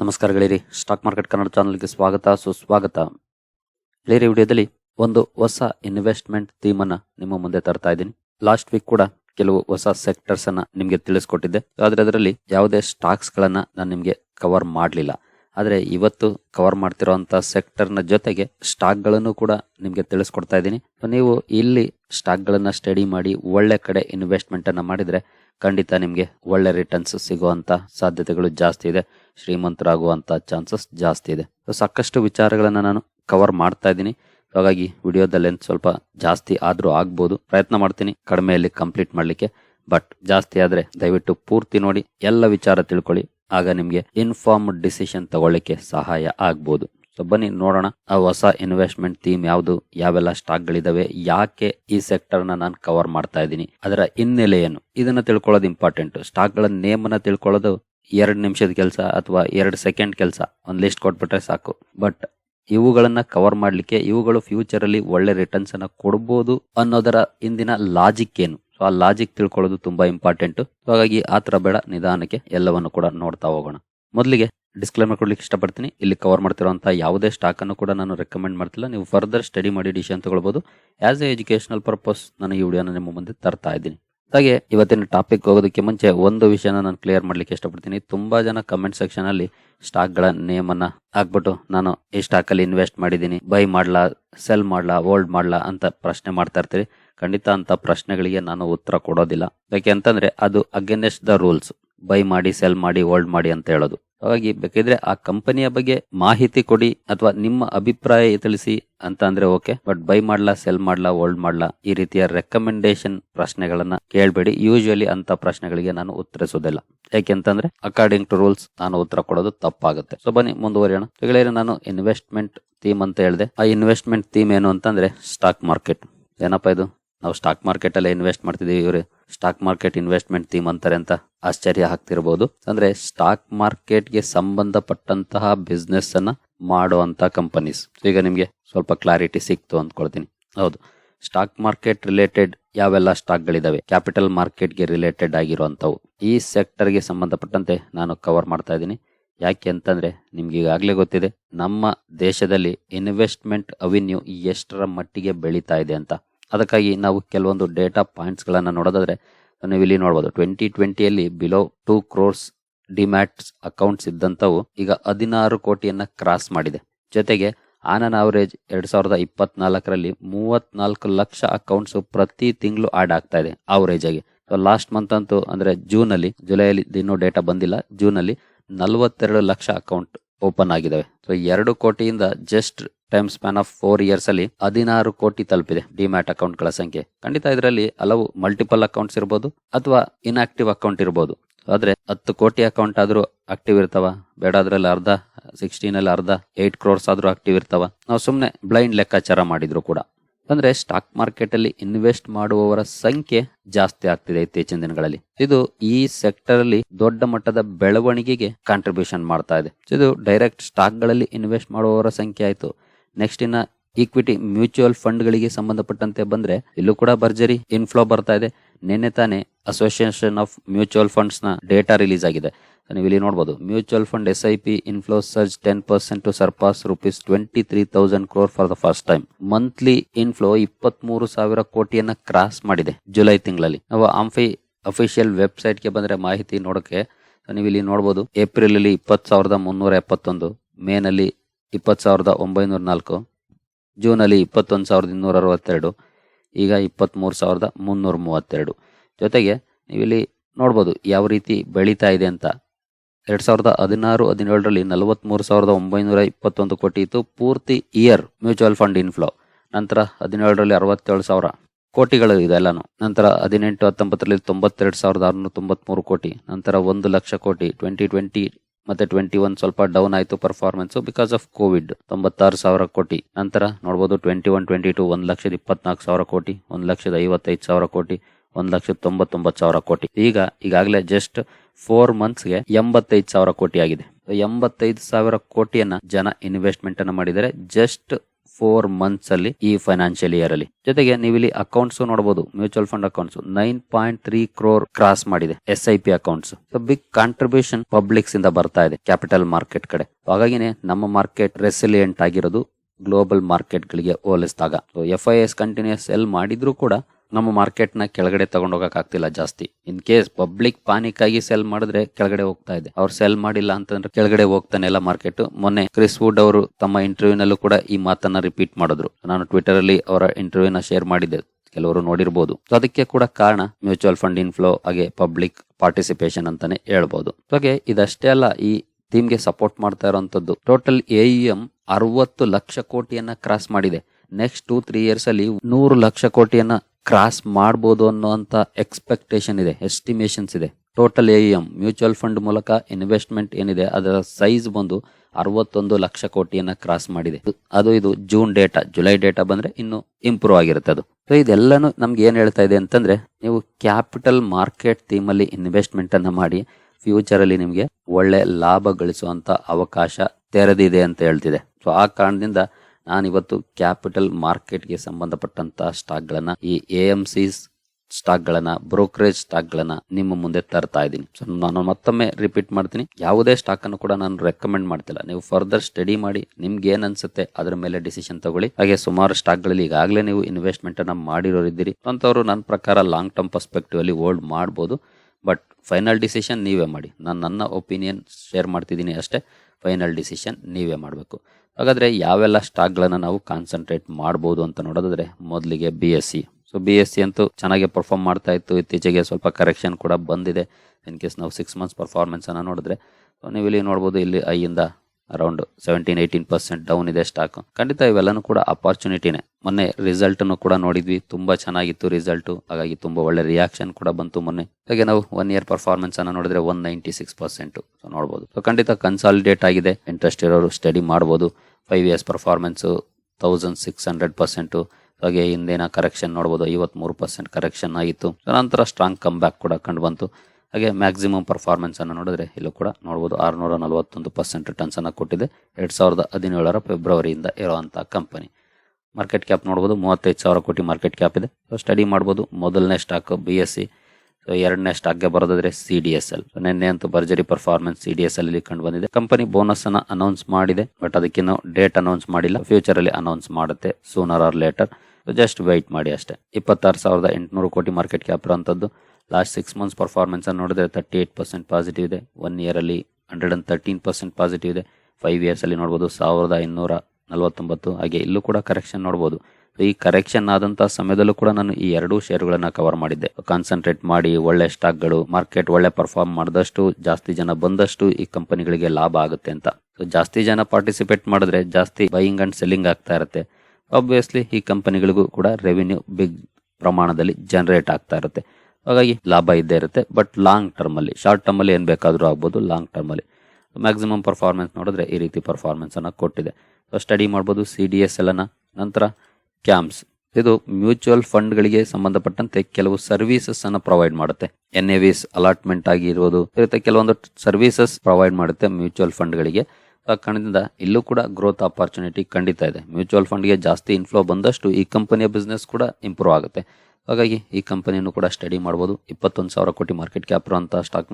ನಮಸ್ಕಾರ ಗೆಳೆಯರಿ. Stock market Kannada ಚಾನಲ್ಗೆ ಸ್ವಾಗತ, ಸುಸ್ವಾಗತ. ಗೆಳೆಯರಿ ವಿಡಿಯೋದಲ್ಲಿ ಒಂದು ಹೊಸ ಇನ್ವೆಸ್ಟ್ಮೆಂಟ್ ಥೀಮ್ ಅನ್ನ ನಿಮ್ಮ ಮುಂದೆ ತರ್ತಾ ಇದ್ದೀನಿ. ಲಾಸ್ಟ್ ವೀಕ್ ಕೂಡ ಕೆಲವು ಹೊಸ ಸೆಕ್ಟರ್ಸ್ ಅನ್ನ ನಿಮ್ಗೆ ತಿಳಿಸ್ಕೊಟ್ಟಿದ್ದೆ. ಆದ್ರೆ ಅದರಲ್ಲಿ ಯಾವುದೇ ಸ್ಟಾಕ್ಸ್ ಗಳನ್ನ ನಾನು ನಿಮ್ಗೆ ಕವರ್ ಮಾಡಲಿಲ್ಲ. ಆದ್ರೆ ಇವತ್ತು ಕವರ್ ಮಾಡ್ತಿರೋಂತ ಸೆಕ್ಟರ್ನ ಜೊತೆಗೆ ಸ್ಟಾಕ್ಗಳನ್ನು ಕೂಡ ನಿಮಗೆ ತಿಳಿಸ್ಕೊಡ್ತಾ ಇದ್ದೀನಿ. ನೀವು ಇಲ್ಲಿ ಸ್ಟಾಕ್ಗಳನ್ನು ಸ್ಟಡಿ ಮಾಡಿ ಒಳ್ಳೆ ಕಡೆ ಇನ್ವೆಸ್ಟ್ಮೆಂಟ್ ಮಾಡಿದರೆ ಖಂಡಿತ ನಿಮಗೆ ಒಳ್ಳೆ ರಿಟರ್ನ್ಸ್ ಸಿಗುವಂತ ಸಾಧ್ಯತೆಗಳು ಜಾಸ್ತಿ ಇದೆ. ಶ್ರೀಮಂತರಾಗುವಂಥ ಚಾನ್ಸಸ್ ಜಾಸ್ತಿ ಇದೆ. ಸಾಕಷ್ಟು ವಿಚಾರಗಳನ್ನು ನಾನು ಕವರ್ ಮಾಡ್ತಾ ಇದ್ದೀನಿ. ಹಾಗಾಗಿ ವಿಡಿಯೋದಲ್ಲಿ ಸ್ವಲ್ಪ ಜಾಸ್ತಿ ಆದರೂ ಆಗ್ಬೋದು. ಪ್ರಯತ್ನ ಮಾಡ್ತೀನಿ. ಕಡಿಮೆಯಲ್ಲಿ ಕಂಪ್ಲೀಟ್ ಮಾಡಲಿಕ್ಕೆ. ಬಟ್ ಜಾಸ್ತಿ ಆದರೆ ದಯವಿಟ್ಟು ಪೂರ್ತಿ ನೋಡಿ. ಎಲ್ಲ ವಿಚಾರ ತಿಳ್ಕೊಳ್ಳಿ. ಆಗ ನಿಮಗೆ ಇನ್ಫಾರ್ಮ್ಡ್ ಡಿಸಿಷನ್ ತಗೊಳ್ಳಿಕ್ಕೆ ಸಹಾಯ ಆಗ್ಬೋದು. ಸೊ ಬನ್ನಿ ನೋಡೋಣ, ಆ ಹೊಸ ಇನ್ವೆಸ್ಟ್ಮೆಂಟ್ ಥೀಮ್ ಯಾವುದು, ಯಾವೆಲ್ಲ ಸ್ಟಾಕ್ ಗಳಿದಾವೆ ಯಾಕೆ ಈ ಸೆಕ್ಟರ್ನ ನಾನು ಕವರ್ ಮಾಡ್ತಾ ಇದ್ದೀನಿ, ಅದರ ಹಿನ್ನೆಲೆ ಏನು? ಇದನ್ನ ತಿಳ್ಕೊಳ್ಳೋದು ಇಂಪಾರ್ಟೆಂಟ್ ಸ್ಟಾಕ್ಗಳ ತಿಳ್ಕೊಳ್ಳೋದು ಎರಡು ನಿಮಿಷದ ಕೆಲಸ ಅಥವಾ ಎರಡು ಸೆಕೆಂಡ್ ಕೆಲಸ. ಒಂದು ಲಿಸ್ಟ್ ಕೊಟ್ಬಿಟ್ರೆ ಸಾಕು. ಬಟ್ ಇವುಗಳನ್ನ ಕವರ್ ಮಾಡ್ಲಿಕ್ಕೆ ಇವುಗಳು ಫ್ಯೂಚರ್ ಅಲ್ಲಿ ಒಳ್ಳೆ ರಿಟರ್ನ್ಸ್ ಅನ್ನ ಕೊಡ್ಬೋದು ಅನ್ನೋದರ ಹಿಂದಿನ ಲಾಜಿಕ್ ಏನು? ಸೊ ಆ ಲಾಜಿಕ್ ತಿಳ್ಕೊಳ್ಳೋದು ತುಂಬಾ ಇಂಪಾರ್ಟೆಂಟ್ ಹಾಗಾಗಿ ಆ ಥರ ಬೇಡ, ನಿಧಾನಕ್ಕೆ ಎಲ್ಲವನ್ನು ಕೂಡ ನೋಡ್ತಾ ಹೋಗೋಣ. ಮೊದಲಿಗೆ ಡಿಸ್ಕ್ಲೇಮರ್ ಕೊಡ್ಲಿಕ್ಕೆ ಇಷ್ಟಪಡ್ತೀನಿ. ಇಲ್ಲಿ ಕವರ್ ಮಾಡ್ತಿರುವಂತಹ ಯಾವುದೇ ಸ್ಟಾಕ್ ಅನ್ನು ಕೂಡ ನಾನು ರೆಕಮೆಂಡ್ ಮಾಡ್ತಿಲ್ಲ. ನೀವು ಫರ್ದರ್ ಸ್ಟಡಿ ಮಾಡಿ ಡಿಸಿಷನ್ ತಗೊಳ್ಬಹುದು ಆಸ್ ಎ ಎಜುಕೇಶನಲ್ ಪರ್ಪಸ್ ನಾನು ಈ ವಿಡಿಯೋನ ನಿಮ್ಮ ಮುಂದೆ ತರ್ತಾ ಇದ್ದೀನಿ. ಹಾಗೆ, ಇವತ್ತಿನ ಟಾಪಿಕ್ ಹೋಗೋದಕ್ಕೆ ಮುಂಚೆ ಒಂದು ವಿಷಯನ ನಾನು ಕ್ಲಿಯರ್ ಮಾಡ್ಲಿಕ್ಕೆ ಇಷ್ಟಪಡ್ತೀನಿ. ತುಂಬಾ ಜನ ಕಮೆಂಟ್ ಸೆಕ್ಷನ್ ಅಲ್ಲಿ ನೇಮನ್ನು ಹಾಕ್ಬಿಟ್ಟು, ನಾನು ಈ ಸ್ಟಾಕ್ ಅಲ್ಲಿ ಇನ್ವೆಸ್ಟ್ ಮಾಡಿದ್ದೀನಿ. ಬೈ ಮಾಡ್ಲಾ ಸೆಲ್ ಮಾಡ್ಲಾ ಹೋಲ್ಡ್ ಮಾಡ್ಲಾ ಅಂತ ಪ್ರಶ್ನೆ ಮಾಡ್ತಾ ಇರ್ತೀರಿ. ಖಂಡಿತ ಅಂತ ಪ್ರಶ್ನೆಗಳಿಗೆ ನಾನು ಉತ್ತರ ಕೊಡೋದಿಲ್ಲ. ಯಾಕೆ ಅಂತಂದ್ರೆ ಅದು ಅಗೇನೆಸ್ಟ್ ದ ರೂಲ್ಸ್ ಬೈ ಮಾಡಿ ಸೆಲ್ ಮಾಡಿ ಹೋಲ್ಡ್ ಮಾಡಿ ಅಂತ ಹೇಳೋದು. ಹಾಗಾಗಿ ಬೇಕಿದ್ರೆ ಆ ಕಂಪನಿಯ ಬಗ್ಗೆ ಮಾಹಿತಿ ಕೊಡಿ ಅಥವಾ ನಿಮ್ಮ ಅಭಿಪ್ರಾಯ ತಿಳಿಸಿ ಅಂತ ಅಂದ್ರೆ ಓಕೆ. ಬಟ್ ಬೈ ಮಾಡ್ಲಾ ಸೆಲ್ ಮಾಡ್ಲಾ ಹೋಲ್ಡ್ ಮಾಡ್ಲಾ ಈ ರೀತಿಯ ರೆಕಮೆಂಡೇಶನ್ ಪ್ರಶ್ನೆಗಳನ್ನ ಕೇಳಬೇಡಿ. ಯೂಶುವಲಿ ಅಂತ ಪ್ರಶ್ನೆಗಳಿಗೆ ನಾನು ಉತ್ತರಿಸೋದಿಲ್ಲ. ಯಾಕೆಂತಂದ್ರೆ ಅಕಾರ್ಡಿಂಗ್ ಟು ರೂಲ್ಸ್ ನಾನು ಉತ್ತರ ಕೊಡೋದು ತಪ್ಪಾಗುತ್ತೆ. ಸೊ ಬನ್ನಿ ಮುಂದುವರಿಯೋಣ. ಈಗಲೇ ನಾನು ಇನ್ವೆಸ್ಟ್ಮೆಂಟ್ ಥೀಮ್ ಅಂತ ಹೇಳಿದೆ. ಆ ಇನ್ವೆಸ್ಟ್ಮೆಂಟ್ ಥೀಮ್ ಏನು ಅಂತಂದ್ರೆ ಸ್ಟಾಕ್ ಮಾರ್ಕೆಟ್ ಏನಪ್ಪಾ ಇದು? ನಾವು ಸ್ಟಾಕ್ ಮಾರ್ಕೆಟ್ ಅಲ್ಲೇ ಇನ್ವೆಸ್ಟ್ ಮಾಡ್ತಿದೀವಿ ಇವ್ರೆ ಸ್ಟಾಕ್ ಮಾರ್ಕೆಟ್ ಇನ್ವೆಸ್ಟ್ಮೆಂಟ್ ಥೀಮ್ ಅಂತಾರೆ ಅಂತ ಆಶ್ಚರ್ಯ ಆಗ್ತಿರ್ಬೋದು. ಅಂದ್ರೆ ಸ್ಟಾಕ್ ಮಾರ್ಕೆಟ್ಗೆ ಸಂಬಂಧಪಟ್ಟಂತಹ ಬಿಸ್ನೆಸ್ ಅನ್ನ ಮಾಡುವಂತ ಕಂಪನೀಸ್ ಈಗ ನಿಮ್ಗೆ ಸ್ವಲ್ಪ ಕ್ಲಾರಿಟಿ ಸಿಕ್ತು ಅಂದ್ಕೊಳ್ತೀನಿ. ಹೌದು. ಸ್ಟಾಕ್ ಮಾರ್ಕೆಟ್ ರಿಲೇಟೆಡ್ ಯಾವೆಲ್ಲ ಸ್ಟಾಕ್ ಗಳಿದಾವೆ? ಕ್ಯಾಪಿಟಲ್ ಮಾರ್ಕೆಟ್ಗೆ ರಿಲೇಟೆಡ್ ಆಗಿರುವಂತವು ಈ ಸೆಕ್ಟರ್ಗೆ ಸಂಬಂಧಪಟ್ಟಂತೆ ನಾನು ಕವರ್ ಮಾಡ್ತಾ ಇದ್ದೀನಿ. ಯಾಕೆ ಅಂತಂದ್ರೆ ನಿಮ್ಗೆ ಈಗಾಗಲೇ ಗೊತ್ತಿದೆ, ನಮ್ಮ ದೇಶದಲ್ಲಿ ಇನ್ವೆಸ್ಟ್ಮೆಂಟ್ ಅವಿನ್ಯೂ ಎಷ್ಟರ ಮಟ್ಟಿಗೆ ಬೆಳೀತಾ ಇದೆ ಅಂತ. ಅದಕ್ಕಾಗಿ ನಾವು ಕೆಲವೊಂದು ಡೇಟಾ ಪಾಯಿಂಟ್ಸ್ಗಳನ್ನು ನೋಡೋದಾದರೆ, ನೀವು ಇಲ್ಲಿ ನೋಡ್ಬೋದು twenty ಟ್ವೆಂಟಿಯಲ್ಲಿ below two crores demats accounts ಇದ್ದಂಥವು ಈಗ ಹದಿನಾರು ಕೋಟಿಯನ್ನು ಕ್ರಾಸ್ ಮಾಡಿದೆ. ಜೊತೆಗೆ ಆನ್ ಅನ್ ಅವರೇಜ್ ಎರಡು ಸಾವಿರದ ಇಪ್ಪತ್ನಾಲ್ಕರಲ್ಲಿ ಮೂವತ್ನಾಲ್ಕು ಲಕ್ಷ ಅಕೌಂಟ್ಸ್ ಪ್ರತಿ ತಿಂಗಳು ಆಡ್ ಆಗ್ತಾ ಇದೆ ಅವರೇಜ್ ಆಗಿ. ಲಾಸ್ಟ್ ಮಂತ್ ಅಂತೂ ಅಂದ್ರೆ ಜೂನ್ ಅಲ್ಲಿ ಜುಲೈಯಲ್ಲಿ ಇನ್ನೂ ಡೇಟಾ ಬಂದಿಲ್ಲ. ಜೂನ್ ಅಲ್ಲಿ ನಲವತ್ತೆರಡು ಲಕ್ಷ ಅಕೌಂಟ್ ಓಪನ್ ಆಗಿದ್ದಾವೆ ಸೊ ಎರಡು ಕೋಟಿಯಿಂದ just time span of four years ಅಲ್ಲಿ ಹದಿನಾರು ಕೋಟಿ ತಲುಪಿದೆ ಡಿಮ್ಯಾಟ್ ಅಕೌಂಟ್ಗಳ ಸಂಖ್ಯೆ. ಖಂಡಿತ ಇದರಲ್ಲಿ ಹಲವು ಮಲ್ಟಿಪಲ್ ಅಕೌಂಟ್ಸ್ ಇರಬಹುದು ಅಥವಾ ಇನ್ಆಕ್ಟಿವ್ ಅಕೌಂಟ್ ಇರಬಹುದು ಆದ್ರೆ ಹತ್ತು ಕೋಟಿ ಅಕೌಂಟ್ ಆದ್ರೂ ಆಕ್ಟಿವ್ ಇರ್ತಾವ. ಬೇಡ, ಅದ್ರಲ್ಲಿ ಅರ್ಧ ಸಿಕ್ಸ್ಟೀನ್ ಅಲ್ಲಿ ಅರ್ಧ ಏಟ್ ಕ್ರೋರ್ಸ್ ಆದ್ರೂ ಆಕ್ಟಿವ್ ಇರ್ತಾವ. ನಾವು ಸುಮ್ನೆ ಬ್ಲೈಂಡ್ ಲೆಕ್ಕಾಚಾರ ಮಾಡಿದ್ರು ಕೂಡ. ಅಂದ್ರೆ ಸ್ಟಾಕ್ ಮಾರ್ಕೆಟ್ ಅಲ್ಲಿ ಇನ್ವೆಸ್ಟ್ ಮಾಡುವವರ ಸಂಖ್ಯೆ ಜಾಸ್ತಿ ಆಗ್ತಿದೆ ಇತ್ತೀಚಿನ ದಿನಗಳಲ್ಲಿ. ಇದು ಈ ಸೆಕ್ಟರ್ ಅಲ್ಲಿ ದೊಡ್ಡ ಮಟ್ಟದ ಬೆಳವಣಿಗೆಗೆ ಕಾಂಟ್ರಿಬ್ಯೂಷನ್ ಮಾಡ್ತಾ ಇದೆ. ಇದು ಡೈರೆಕ್ಟ್ ಸ್ಟಾಕ್ಗಳಲ್ಲಿ ಇನ್ವೆಸ್ಟ್ ಮಾಡುವವರ ಸಂಖ್ಯೆ ಆಯ್ತು. ನೆಕ್ಸ್ಟ್ ಇನ್ನ ಈಕ್ವಿಟಿ ಮ್ಯೂಚುವಲ್ ಫಂಡ್ ಗಳಿಗೆ ಸಂಬಂಧಪಟ್ಟಂತೆ ಬಂದ್ರೆ ಇಲ್ಲೂ ಕೂಡ ಭರ್ಜರಿ ಇನ್ಫ್ಲೋ ಬರ್ತಾ ಇದೆ. ನಿನ್ನೆ ತಾನೇ ಅಸೋಸಿಯೇಷನ್ ಆಫ್ ಮ್ಯೂಚುವಲ್ ಫಂಡ್ಸ್ನ ಡೇಟಾ ರಿಲೀಸ್ ಆಗಿದೆ. ನೀವು ಇಲ್ಲಿ ನೋಡಬಹುದು mutual fund S I P inflow surge ten percent to surpass rupees twenty three thousand crore for the first time monthly inflow ಇಪ್ಪತ್ತ್ ಮೂರು ಸಾವಿರ ಕೋಟಿಯನ್ನ ಕ್ರಾಸ್ ಮಾಡಿದೆ ಜುಲೈ ತಿಂಗಳಲ್ಲಿ. ನಾವು ಆಂಫಿ ಅಫಿಷಿಯಲ್ ವೆಬ್ಸೈಟ್ಗೆ ಬಂದ್ರೆ ಮಾಹಿತಿ ನೋಡಕ್ಕೆ ನೀವು ಇಲ್ಲಿ ನೋಡಬಹುದು ಏಪ್ರಿಲ್ ಅಲ್ಲಿ ಇಪ್ಪತ್ತು ಸಾವಿರದ ಮುನ್ನೂರ ಎಪ್ಪತ್ತೊಂದು ಮೇ ನಲ್ಲಿ ಇಪ್ಪತ್ತು ಸಾವಿರದ ಒಂಬೈನೂರ ನಾಲ್ಕು. ಜೂನಲ್ಲಿ ಇಪ್ಪತ್ತೊಂದು ಸಾವಿರದ ಇನ್ನೂರ ಅರವತ್ತೆರಡು ಈಗ ಇಪ್ಪತ್ತ್ಮೂರು ಸಾವಿರದ ಮುನ್ನೂರ ಮೂವತ್ತೆರಡು. ಜೊತೆಗೆ ನೀವಿಲ್ಲಿ ನೋಡ್ಬೋದು ಯಾವ ರೀತಿ ಬೆಳೀತಾ ಇದೆ ಅಂತ. ಎರಡು ಸಾವಿರದ ಹದಿನಾರು, ಹದಿನೇಳರಲ್ಲಿ ನಲವತ್ತ್ಮೂರು ಸಾವಿರದ ಒಂಬೈನೂರ ಇಪ್ಪತ್ತೊಂದು ಕೋಟಿ ಇತ್ತು. ಪೂರ್ತಿ ಇಯರ್ ಮ್ಯೂಚುವಲ್ ಫಂಡ್ ಇನ್ಫ್ಲೋ. ನಂತರ ಹದಿನೇಳರಲ್ಲಿ ಅರವತ್ತೇಳು ಸಾವಿರ ಕೋಟಿಗಳು ಇದೆಲ್ಲಾನು ನಂತರ ಹದಿನೆಂಟು, ಹತ್ತೊಂಬತ್ತರಲ್ಲಿ ತೊಂಬತ್ತೆರಡು ಸಾವಿರದ ಆರುನೂರ ತೊಂಬತ್ತ್ಮೂರು ಕೋಟಿ. ನಂತರ ಒಂದು ಲಕ್ಷ ಕೋಟಿ. ಟ್ವೆಂಟಿ ಟ್ವೆಂಟಿ ಮತ್ತೆ ಟ್ವೆಂಟಿ ಒನ್ ಸ್ವಲ್ಪ ಡೌನ್ ಆಯಿತು ಪರ್ಫಾರ್ಮೆನ್ಸ್ ಬಿಕಾಸ್ ಆಫ್ ಕೋವಿಡ್ ತೊಂಬತ್ತಾರು ಸಾವಿರ ಕೋಟಿ. ನಂತರ ನೋಡಬಹುದು ಟ್ವೆಂಟಿ ಒನ್ ಟ್ವೆಂಟಿ ಟು ಒಂದು ಲಕ್ಷದ ಇಪ್ಪತ್ನಾಲ್ಕು ಸಾವಿರ ಕೋಟಿ, ಒಂದು ಲಕ್ಷದ ಐವತ್ತೈದು ಸಾವಿರ ಕೋಟಿ, ಒಂದು ಲಕ್ಷದ ತೊಂಬತ್ತೊಂಬತ್ತು ಸಾವಿರ ಕೋಟಿ. ಈಗ, ಈಗಾಗಲೇ ಜಸ್ಟ್ ಫೋರ್ ಮಂತ್ಸ್ಗೆ ಎಂಬತ್ತೈದು ಸಾವಿರ ಕೋಟಿ ಆಗಿದೆ. ಎಂಬತ್ತೈದು ಸಾವಿರ ಕೋಟಿಯನ್ನ ಜನ ಇನ್ವೆಸ್ಟ್ಮೆಂಟ್ ಅನ್ನು ಮಾಡಿದರೆ ಜಸ್ಟ್ ಫೋರ್ ಮಂತ್ಸ್ ಅಲ್ಲಿ ಈ ಫೈನಾನ್ಷಿಯಲ್ ಇಯರ್ ಅಲ್ಲಿ. ಜೊತೆಗೆ ನೀವು ಅಕೌಂಟ್ಸ್ ನೋಡಬಹುದು mutual fund accounts nine point three crore cross ಮಾಡಿದೆ S I P accounts big contribution publics ಇಂದ ಬರ್ತಾ ಇದೆ ಕ್ಯಾಪಿಟಲ್ ಮಾರ್ಕೆಟ್ ಕಡೆ. ಹಾಗಾಗಿನೇ ನಮ್ಮ ಮಾರ್ಕೆಟ್ ರೆಸಿಲಿಯೆಂಟ್ ಆಗಿರೋದು ಗ್ಲೋಬಲ್ ಮಾರ್ಕೆಟ್ ಗಳಿಗೆ ಹೋಲಿಸಿದಾಗ. F I S continues sell ಮಾಡಿದ್ರು ಕೂಡ ನಮ್ಮ ಮಾರ್ಕೆಟ್ನ ಕೆಳಗಡೆ ಆಗ್ತಿಲ್ಲ ಜಾಸ್ತಿ. ಇನ್ ಕೇಸ್ ಪಬ್ಲಿಕ್ ಪಾನಿಕ್ ಆಗಿ ಸೆಲ್ ಮಾಡಿದ್ರೆ ಕೆಳಗಡೆ ಹೋಗ್ತಾ ಇದೆ. ಅವ್ರು ಸೆಲ್ ಮಾಡಿಲ್ಲ ಅಂತಂದ್ರೆ ಕೆಳಗಡೆ ಹೋಗ್ತಾನೆ ಇಲ್ಲ ಮಾರ್ಕೆಟ್. ಮೊನ್ನೆ ಕ್ರಿಸ್ ವುಡ್ ಅವರು ತಮ್ಮ ಇಂಟರ್ವ್ಯೂನಲ್ಲೂ ಕೂಡ ಈ ಮಾತನ್ನ ರಿಪೀಟ್ ಮಾಡಿದ್ರು. ನಾನು ಟ್ವಿಟರ್ ಅಲ್ಲಿ ಅವರ ಇಂಟರ್ವ್ಯೂನ ಶೇರ್ ಮಾಡಿದ್ದೆ. ಕೆಲವರು ನೋಡಿರ್ಬೋದು. ಸೊ ಅದಕ್ಕೆ ಕೂಡ ಕಾರಣ ಮ್ಯೂಚುವಲ್ ಫಂಡ್ ಇನ್ಫ್ಲೋ ಹಾಗೆ ಪಬ್ಲಿಕ್ ಪಾರ್ಟಿಸಿಪೇಷನ್ ಅಂತಾನೆ ಹೇಳ್ಬಹುದು ಹಾಗೆ ಇದಷ್ಟೇ ಅಲ್ಲ, ಈ ಟೀಮ್ಗೆ ಸಪೋರ್ಟ್ ಮಾಡ್ತಾ ಇರುವಂತದ್ದು ಟೋಟಲ್ ಎ ಎಂ ಅರವತ್ತು ಲಕ್ಷ ಕೋಟಿಯನ್ನ ಕ್ರಾಸ್ ಮಾಡಿದೆ. ನೆಕ್ಸ್ಟ್ ಟೂ ತ್ರೀ ಇಯರ್ಸ್ ಅಲ್ಲಿ ನೂರು ಲಕ್ಷ ಕೋಟಿಯನ್ನ ಕ್ರಾಸ್ ಮಾಡ್ಬೋದು ಅನ್ನುವಂತ ಎಕ್ಸ್ಪೆಕ್ಟೇಷನ್ ಇದೆ ಎಸ್ಟಿಮೇಷನ್ಸ್ ಇದೆ. Total A M mutual fund ಮೂಲಕ ಇನ್ವೆಸ್ಟ್ಮೆಂಟ್ ಏನಿದೆ, ಅದರ ಸೈಜ್ ಬಂದು ಅರವತ್ತೊಂದು ಲಕ್ಷ ಕೋಟಿಯನ್ನು ಕ್ರಾಸ್ ಮಾಡಿದೆ. ಅದು ಇದು ಜೂನ್ ಡೇಟಾ ಜುಲೈ ಡೇಟಾ ಬಂದರೆ ಇನ್ನೂ ಇಂಪ್ರೂವ್ ಆಗಿರುತ್ತೆ ಅದು. ಸೊ ಇದೆಲ್ಲನೂ ನಮ್ಗೆ ಏನು ಹೇಳ್ತಾ ಇದೆ ಅಂತಂದರೆ, ನೀವು ಕ್ಯಾಪಿಟಲ್ ಮಾರ್ಕೆಟ್ ಥೀಮಲ್ಲಿ ಇನ್ವೆಸ್ಟ್ಮೆಂಟನ್ನು ಮಾಡಿ ಫ್ಯೂಚರಲ್ಲಿ ನಿಮಗೆ ಒಳ್ಳೆ ಲಾಭ ಗಳಿಸುವಂಥ ಅವಕಾಶ ತೆರೆದಿದೆ ಅಂತ ಹೇಳ್ತಿದೆ. ಸೊ ಆ ಕಾರಣದಿಂದ ನಾನು ಇವತ್ತು ಕ್ಯಾಪಿಟಲ್ ಮಾರ್ಕೆಟ್ಗೆ ಸಂಬಂಧಪಟ್ಟಂತಹ ಸ್ಟಾಕ್ಗಳನ್ನ, ಈ ಎ ಎಂ ಸಿ ಸ್ಟಾಕ್ಗಳನ್ನ, ಬ್ರೋಕರೇಜ್ ಸ್ಟಾಕ್ಗಳನ್ನ ನಿಮ್ಮ ಮುಂದೆ ತರ್ತಾ ಇದ್ದೀನಿ. ಸೊ ನಾನು ಮತ್ತೊಮ್ಮೆ ರಿಪೀಟ್ ಮಾಡ್ತೀನಿ. ಯಾವುದೇ ಸ್ಟಾಕ್ ಅನ್ನು ಕೂಡ ನಾನು ರೆಕಮೆಂಡ್ ಮಾಡ್ತಿಲ್ಲ. ನೀವು ಫರ್ದರ್ ಸ್ಟಡಿ ಮಾಡಿ, ನಿಮ್ಗೆ ಏನ್ ಅನ್ಸುತ್ತೆ ಅದ್ರ ಮೇಲೆ ಡಿಸಿಷನ್ ತಗೊಳ್ಳಿ. ಹಾಗೆ ಸುಮಾರು ಸ್ಟಾಕ್ಗಳಲ್ಲಿ ಈಗಾಗಲೇ ನೀವು ಇನ್ವೆಸ್ಟ್ಮೆಂಟ್ ಅನ್ನ ಮಾಡಿರೋರಿದ್ದೀರಿ ಅಂತವ್ರು ನನ್ನ ಪ್ರಕಾರ ಲಾಂಗ್ ಟರ್ಮ್ ಪರ್ಸ್ಪೆಕ್ಟಿವ್ ಅಲ್ಲಿ ಹೋಲ್ಡ್ ಮಾಡ್ಬೋದು. ಬಟ್ ಫೈನಲ್ ಡಿಸಿಷನ್ ನೀವೇ ಮಾಡಿ. ನಾನು ನನ್ನ ಒಪಿನಿಯನ್ ಶೇರ್ ಮಾಡ್ತಿದ್ದೀನಿ ಅಷ್ಟೇ. ಫೈನಲ್ ಡಿಸಿಷನ್ ನೀವೇ ಮಾಡಬೇಕು. ಹಾಗಾದರೆ ಯಾವೆಲ್ಲ ಸ್ಟಾಕ್ಗಳನ್ನು ನಾವು ಕಾನ್ಸಂಟ್ರೇಟ್ ಮಾಡ್ಬೋದು ಅಂತ ನೋಡೋದಾದ್ರೆ ಮೊದಲಿಗೆ B S C so B S C ಅಂತೂ ಚೆನ್ನಾಗಿ ಪರ್ಫಾರ್ಮ್ ಮಾಡ್ತಾ ಇತ್ತು. ಇತ್ತೀಚೆಗೆ ಸ್ವಲ್ಪ ಕರೆಕ್ಷನ್ ಕೂಡ ಬಂದಿದೆ. ಇನ್ ಕೇಸ್ ನಾವು ಸಿಕ್ಸ್ ಮಂತ್ಸ್ ಪರ್ಫಾರ್ಮೆನ್ಸನ್ನು ನೋಡಿದ್ರೆ ನೀವು ಇಲ್ಲಿ ನೋಡ್ಬೋದು, ಇಲ್ಲಿ ಐಯಿಂದ around seventeen eighteen percent down ಇದೆ ಸ್ಟಾಕ್ ಖಂಡಿತ ಇವೆಲ್ಲನೂ ಕೂಡ ಅಪಾರ್ಚುನಿಟಿನೇ ಮೊನ್ನೆ ರಿಸಲ್ಟ್ ಅನ್ನು ಕೂಡ ನೋಡಿದ್ವಿ. ತುಂಬಾ ಚೆನ್ನಾಗಿತ್ತು ರಿಸಲ್ಟ್ ಹಾಗಾಗಿ ತುಂಬಾ ಒಳ್ಳೆ ರಿಯಾಕ್ಷನ್ ಕೂಡ ಬಂತು ಮೊನ್ನೆ. ಹಾಗೆ ನಾವು ಒನ್ ಇಯರ್ ಪರ್ಫಾರ್ಮೆನ್ಸ್ ಅನ್ನ ನೋಡಿದ್ರೆ ಒನ್ ನೈಂಟಿ ಸಿಕ್ಸ್ ಪರ್ಸೆಂಟ್ ನೋಡಬಹುದು ಖಂಡಿತ ಕನ್ಸಾಲಿಡೇಟ್ ಆಗಿದೆ. ಇಂಟ್ರೆಸ್ಟ್ ಇರೋರು ಸ್ಟಡಿ ಮಾಡಬಹುದು five years performance thousand six hundred percent ಹಾಗೆ ಹಿಂದಿನ ಕರೆಕ್ಷನ್ ನೋಡಬಹುದು ಐವತ್ಮೂರು ಪರ್ಸೆಂಟ್ ಕರೆಕ್ಷನ್ ಆಗಿತ್ತು. ನಂತರ ಸ್ಟ್ರಾಂಗ್ ಕಮ್ ಬ್ಯಾಕ್ ಕೂಡ ಕಂಡು ಬಂತು. ಹಾಗೆ ಮ್ಯಾಕ್ಸಿಮಮ್ ಪರ್ಫಾರ್ಮೆನ್ಸ್ ಅನ್ನು ನೋಡಿದ್ರೆ ಇಲ್ಲೂ ಕೂಡ ನೋಡಬಹುದು ಆರುನೂರ ನಲವತ್ತೊಂದು ಪರ್ಸೆಂಟ್ ರಿಟರ್ನ್ಸ್ ಅನ್ನು ಕೊಟ್ಟಿದೆ. ಎರಡ್ ಸಾವಿರದ ಹದಿನೇಳರ ಫೆಬ್ರವರಿಯಿಂದ ಇರುವಂತಹ ಕಂಪನಿ ಮಾರ್ಕೆಟ್ ಕ್ಯಾಪ್ ನೋಡಬಹುದು ಮೂವತ್ತೈದು ಸಾವಿರ ಕೋಟಿ ಮಾರ್ಕೆಟ್ ಕ್ಯಾಪ್ ಇದೆ. ಸೊ ಸ್ಟಡಿ ಮಾಡ್ಬೋದು, ಮೊದಲನೇ stock B S C so ಎರಡನೇ ಸ್ಟಾಕ್ಗೆ ಬರೋದಾದ್ರೆ ಸಿ ಡಿ ಎಸ್ ಎಲ್ ನಿನ್ನೆ ಅಂತೂ ಭರ್ಜರಿ performance C D S L ಕಂಡು ಬಂದಿದೆ. ಕಂಪನಿ ಬೋನಸ್ ಅನ್ನ ಅನೌನ್ಸ್ ಮಾಡಿದೆ ಬಟ್ ಅದಕ್ಕಿನ್ನ ಡೇಟ್ ಅನೌನ್ಸ್ ಮಾಡಿಲ್ಲ. ಫ್ಯೂಚರ್ ಅಲ್ಲಿ ಅನೌನ್ಸ್ ಮಾಡುತ್ತೆ sooner or later just wait ಮಾಡಿ ಅಷ್ಟೇ. ಇಪ್ಪತ್ತಾರು ಸಾವಿರದ ಎಂಟುನೂರು ಕೋಟಿ ಮಾರ್ಕೆಟ್ ಕ್ಯಾಪ್ ಇರುವಂತದ್ದು. ಲಾಸ್ಟ್ ಸಿಕ್ಸ್ ಮಂತ್ಸ್ ಪರ್ಫಾರ್ಮೆನ್ಸ್ ಅನ್ನು ನೋಡಿದ್ರೆ ತರ್ಟಿ ಏಟ್ ಪರ್ಸೆಂಟ್ ಪಾಸಿಟಿವ್ ಇದೆ one ಇಯರಲ್ಲಿ hundred and thirteen percent positive ಇದೆ. ಫೈವ್ ಇಯರ್ಸಲ್ಲಿ ನೋಡ್ಬೋದು ಸಾವಿರದ ಇನ್ನೂರ ನಲವತ್ತೊಂಬತ್ತು. ಹಾಗೆ ಇಲ್ಲೂ ಕೂಡ ಕರೆಕ್ಷನ್ ನೋಡ್ಬೋದು. ಈ ಕರೆಕ್ಷನ್ ಆದಂಥ ಸಮಯದಲ್ಲೂ ಕೂಡ ನಾನು ಈ ಎರಡೂ ಶೇರುಗಳನ್ನು ಕವರ್ ಮಾಡಿದ್ದೆ. ಕಾನ್ಸಂಟ್ರೇಟ್ ಮಾಡಿ ಒಳ್ಳೆ ಸ್ಟಾಕ್ಗಳು ಮಾರ್ಕೆಟ್ ಒಳ್ಳೆ ಪರ್ಫಾರ್ಮ್ ಮಾಡಿದಷ್ಟು, ಜಾಸ್ತಿ ಜನ ಬಂದಷ್ಟು ಈ ಕಂಪನಿಗಳಿಗೆ ಲಾಭ ಆಗುತ್ತೆ ಅಂತ. ಸೊ ಜಾಸ್ತಿ ಜನ ಪಾರ್ಟಿಸಿಪೇಟ್ ಮಾಡಿದ್ರೆ ಜಾಸ್ತಿ ಬೈಯಿಂಗ್ ಅಂಡ್ ಸೆಲ್ಲಿಂಗ್ ಆಗ್ತಾ ಇರುತ್ತೆ. ಆಬ್ವಿಯಸ್ಲಿ ಈ ಕಂಪನಿಗಳಿಗೂ ಕೂಡ ರೆವಿನ್ಯೂ ಬಿಗ್ ಪ್ರಮಾಣದಲ್ಲಿ ಜನರೇಟ್ ಆಗ್ತಾ ಇರುತ್ತೆ. ಹಾಗಾಗಿ ಲಾಭ ಇದ್ದೇ ಇರುತ್ತೆ. ಬಟ್ ಲಾಂಗ್ ಟರ್ಮಲ್ಲಿ ಶಾರ್ಟ್ ಟರ್ಮಲ್ಲಿ ಏನು ಬೇಕಾದರೂ ಆಗ್ಬೋದು ಲಾಂಗ್ ಟರ್ಮಲ್ಲಿ ಮ್ಯಾಕ್ಸಿಮಮ್ ಪರ್ಫಾರ್ಮೆನ್ಸ್ ನೋಡಿದ್ರೆ ಈ ರೀತಿ ಪರ್ಫಾರ್ಮೆನ್ಸನ್ನು ಕೊಟ್ಟಿದೆ. ಸೊ ಸ್ಟಡಿ ಮಾಡ್ಬೋದು ಸಿ ಡಿ ಎಸ್ ಎಲ್ಲನ. ನಂತರ ಕ್ಯಾಮ್ಸ್ ಇದು ಮ್ಯೂಚುವಲ್ ಫಂಡ್ಗಳಿಗೆ ಸಂಬಂಧಪಟ್ಟಂತೆ ಕೆಲವು ಸರ್ವಿಸಸ್ ಅನ್ನು ಪ್ರೊವೈಡ್ ಮಾಡುತ್ತೆ. ಎನ್ ಎ ವಿಸ್ ಅಲಾಟ್ಮೆಂಟ್ ಆಗಿರುವುದು ಇರುತ್ತೆ ಕೆಲವೊಂದು ಸರ್ವೀಸಸ್ ಪ್ರೊವೈಡ್ ಮಾಡುತ್ತೆ ಮ್ಯೂಚುವಲ್ ಫಂಡ್ಗಳಿಗೆ ಆ ಕಾರಣದಿಂದ ಇಲ್ಲೂ ಕೂಡ ಗ್ರೋತ್ ಆಪರ್ಚುನಿಟಿ ಖಂಡಿತ ಇದೆ. ಮ್ಯೂಚುವಲ್ ಫಂಡ್ಗೆ ಜಾಸ್ತಿ ಇನ್ಫ್ಲೋ ಬಂದಷ್ಟು ಈ ಕಂಪನಿಯ ಬಿಸ್ನೆಸ್ ಕೂಡ ಇಂಪ್ರೂವ್ ಆಗುತ್ತೆ. ಹಾಗಾಗಿ ಈ ಕಂಪನಿಯನ್ನು ಕೂಡ ಸ್ಟಡಿ ಮಾಡ್ಬೋದು ಇಪ್ಪತ್ತೊಂದು ಸಾವಿರ ಕೋಟಿ ಮಾರ್ಕೆಟ್ ಕ್ಯಾಪ್ ಇರುವಂತಹ ಸ್ಟಾಕ್